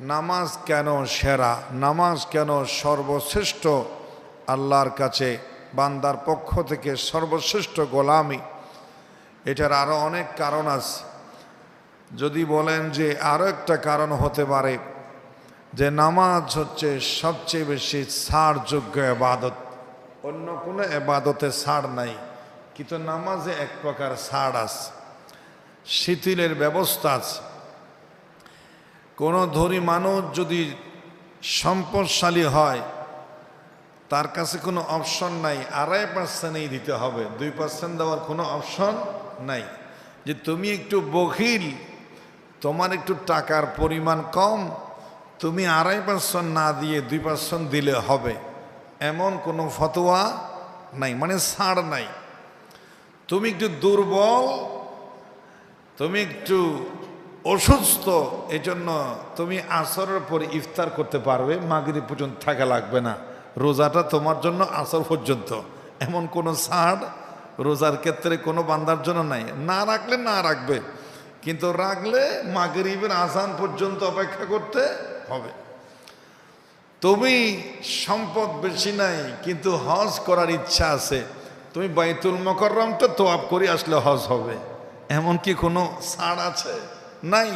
নামাজ কেন সেরা? নামাজ কেন সর্বশ্রেষ্ঠ? আল্লাহর কাছে, বান্দার পক্ষ থেকে সর্বশ্রেষ্ঠ গোলামি। এটার আরও অনেক কারণ আছে। যদি বলেন যে আরও একটা কারণ হতে পারে, যে নামাজ হচ্ছে সবচেয়ে বেশি ছাড়যোগ্য এবাদত। অন্য কোনো এবাদতে ছাড় নাই, কিন্তু নামাজে এক প্রকার ছাড় আছে। শিথিলের ব্যবস্থা আছে। কোনো ধনী মানুষ যদি সম্পদশালী হয়, তার কাছে কোনো অপশন নাই। আড়াই পার্সেন্টই দিতে হবে। দুই পার্সেন্ট দেওয়ার কোনো অপশন নাই। যে তুমি একটু বখিল তোমার একটু টাকার পরিমাণ কম, তুমি আড়াই পার্সেন্ট না দিয়ে দুই পার্সেন্ট দিলে হবে। এমন কোনো ফতোয়া নাই মানে ছাড় নাই। তুমি একটু দুর্বল, তুমি একটু অসুস্থ এই জন্য তুমি আসরের পর ইফতার করতে পারবে, মাগরিব পর্যন্ত থাকা লাগবে না। রোজাটা তোমার জন্য আসর পর্যন্ত। এমন কোনো ছাড় রোজার ক্ষেত্রে কোনো বান্দার জন্য নাই। না রাখলে না রাখবে, কিন্তু রাখলে মাগরিবের আসান পর্যন্ত অপেক্ষা করতে হবে। তুমি সম্পদ বেশি নাই, কিন্তু হজ করার ইচ্ছা আছে। তুমি বাইতুল মকররমটা তোয়াব করে আসলে হজ হবে। এমন কি কোনো ছাড় আছে? নাই।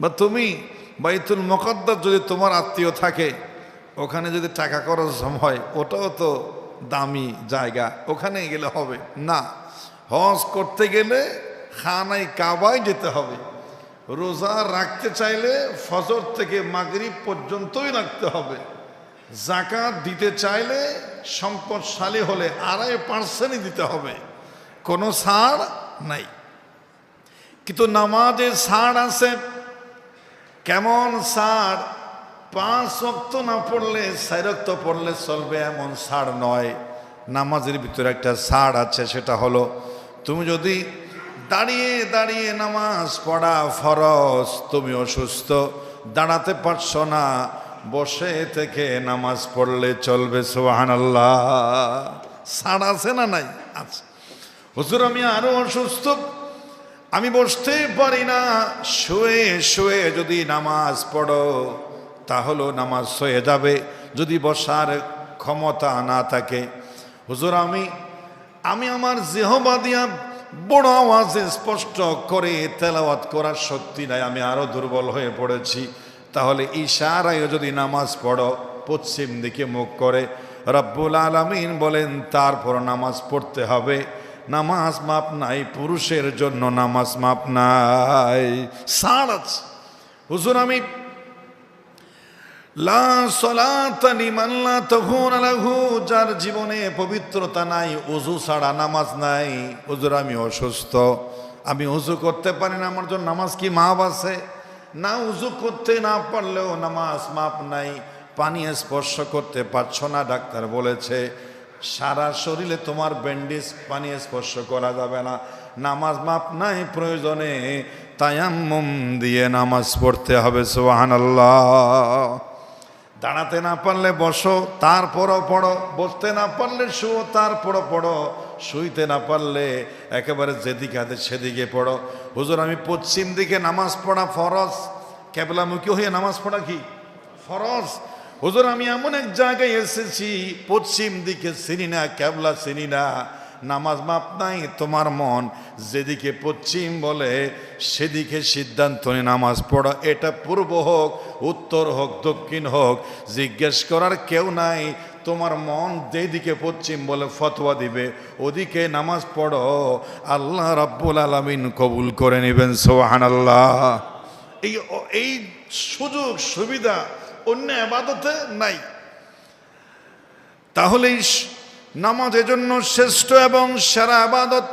বা তুমি বাইতুল মকদ্দার যদি তোমার আত্মীয় থাকে, ওখানে যদি টাকা খরচ হয়, ওটাও তো দামি জায়গা ওখানে গেলে হবে। না, হজ করতে গেলে খানাই কাবায় যেতে হবে। রোজা রাখতে চাইলে ফজর থেকে মাগরিব পর্যন্তই রাখতে হবে। জাকাত দিতে চাইলে সম্পদশালী হলে আড়াই পার্সেন্টই দিতে হবে। কোনো ছাড় নাই। কিন্তু নামাজে ছাড় আছে। কেমন ছাড় পাঁচ অক্ত না পড়লে সাইরক্ত পড়লে চলবে এমন ছাড় নয়। নামাজের ভিতরে একটা ছাড় আছে, সেটা হলো, তুমি যদি দাঁড়িয়ে দাঁড়িয়ে নামাজ পড়া ফরজ, তুমি অসুস্থ, দাঁড়াতে পারছ না, বসে থেকে নামাজ পড়লে চলবে সোহান আল্লাহ ছাড় আছে না নাই? আছে। হুজুর, আমি আরও অসুস্থ। আমি বসতে পারি না। শুয়ে শুয়ে যদি নামাজ পড়ো তাহলেও নামাজ হয়ে যাবে। যদি বসার ক্ষমতা না থাকে। হুজুর, আমি আমি আমার জেহবা দিয়া বড় আওয়াজে স্পষ্ট করে তেলাওয়াত করার শক্তি নাই। আমি আরও দুর্বল হয়ে পড়েছি। তাহলে ইশারায় যদি নামাজ পড়ো, পশ্চিম দিকে মুখ করে। রব্বুল আলমিন বলেন, তারপর নামাজ পড়তে হবে। নামাজ মাপ নাই, পুরুষের জন্য নামাজ মাপ নাই। সার আছে। হুজুর, আমি যার জীবনে পবিত্রতা নাই, উজু ছাড়া নামাজ নাই। হুজুর, আমি অসুস্থ। আমি উজু করতে পারি না, আমার জন্য নামাজ কি মাপ আছে? না উজু করতে না পারলেও নামাজ মাপ নাই। পানি স্পর্শ করতে পারছ না, ডাক্তার বলেছে। সারা শরীরে তোমার ব্যান্ডেজ পানি স্পর্শ করা যাবে না। নামাজ মাপ নাই প্রয়োজনে, তায়াম্মুম দিয়ে নামাজ পড়তে হবে সোহান আল্লাহ দাঁড়াতে না পারলে বসো, তারপরও পড়ো, বসতে না পারলে শুও, তারপরও পড়ো, শুইতে না পারলে একেবারে যেদিকে হাতে সেদিকে পড়ো। হুজুর, আমি পশ্চিম দিকে নামাজ পড়া ফরজ, কেবলামুখী হয়ে নামাজ পড়া কি? ফরজ। হুজুর, আমি এমন এক জায়গায় এসেছি, পশ্চিম দিকে চিনি না, কেবলা চিনি না, নামাজ মাপ নাই, তোমার মন যেদিকে পশ্চিম বলে, সেদিকে সিদ্ধান্ত নিয়ে নামাজ পড়ো। এটা পূর্ব হোক, উত্তর হোক, দক্ষিণ হোক, জিজ্ঞেস করার কেউ নাই। তোমার মন যেদিকে পশ্চিম বলে ফতোয়া দিবে, ওদিকে নামাজ পড়ো। আল্লাহ রাব্বুল আলমিন কবুল করে নেবেন সোহান আল্লাহ এই এই সুযোগ, সুবিধা অন্য আবাদতে নাই। তাহলে নামাজ এজন্য শ্রেষ্ঠ এবং সেরা আবাদত